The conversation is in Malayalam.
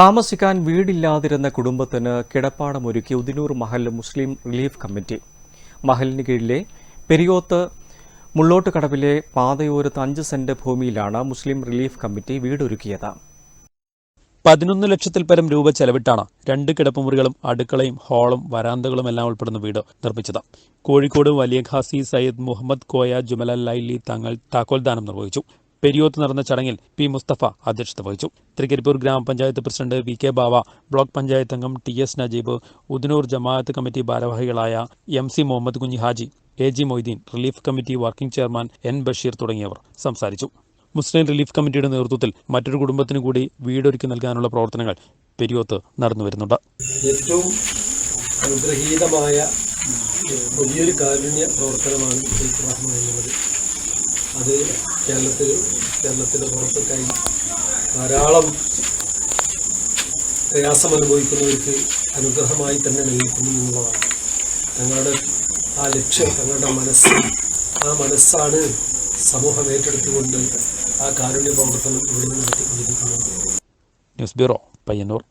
താമസിക്കാൻ വീടില്ലാതിരുന്ന കുടുംബത്തിന് കിടപ്പാടമൊരുക്കി Udinur Mahal Muslim relief committee. മഹലിന് കീഴിലെ പെരിയോത്ത് മുള്ളോട്ടുകടവിലെ പാതയോരത്ത് അഞ്ച് സെന്റ് ഭൂമിയിലാണ് മുസ്ലിം റിലീഫ് കമ്മിറ്റി വീടൊരുക്കിയത്. പതിനൊന്ന് ലക്ഷത്തിൽ പരം രൂപ ചെലവിട്ടാണ് രണ്ട് കിടപ്പുമുറികളും അടുക്കളയും ഹാളും വരാന്തകളും എല്ലാം ഉൾപ്പെടുന്ന വീട് നിർമ്മിച്ചത്. കോഴിക്കോട് വലിയ ഖാസി സയ്യിദ് മുഹമ്മദ് കോയ ജുമല ലൈലി തങ്ങൾ താക്കോൽദാനം നിർവഹിച്ചു. പെരിയോത്ത് നടന്ന ചടങ്ങിൽ പി മുസ്തഫ അധ്യക്ഷത വഹിച്ചു. തൃക്കരിപ്പൂർ ഗ്രാമപഞ്ചായത്ത് president V K Bava block panchayat അംഗം ടി എസ് നജീബ് ഉദനൂർ ജമാഅത്ത് കമ്മിറ്റി ഭാരവാഹികളായ M C Muhammad Kunhi Haji A G Moideen relief committee working chairman N Basheer തുടങ്ങിയവർ സംസാരിച്ചു. മുസ്ലിം റിലീഫ് കമ്മിറ്റിയുടെ നേതൃത്വത്തിൽ മറ്റൊരു കുടുംബത്തിന് കൂടി വീടൊരുക്കി നൽകാനുള്ള പ്രവർത്തനങ്ങൾ പെരിയോത്ത് നടന്നുവരുന്നുണ്ട് ഏറ്റവും അനുഗ്രഹീതമായ വലിയൊരു കാരുണ്യ പ്രവർത്തനമാണ് എന്നുള്ളത്. അത് കേരളത്തിൽ കേരളത്തിന്റെ പുറത്തൊക്കെയായി ധാരാളം പ്രയാസം അനുഭവിക്കുന്നവർക്ക് അനുഗ്രഹമായി തന്നെ നിൽക്കുന്നു എന്നുള്ളതാണ്. തങ്ങളുടെ ആ ലക്ഷ്യം തങ്ങളുടെ മനസ്സ് ആ മനസ്സാണ് സമൂഹം ഏറ്റെടുത്തുകൊണ്ട് ആ കാരുണ്യ പ്രവർത്തനം ഇവിടെ നിന്ന് നടത്തിക്കൊണ്ടിരിക്കുന്നത്. News bureau Payyanur.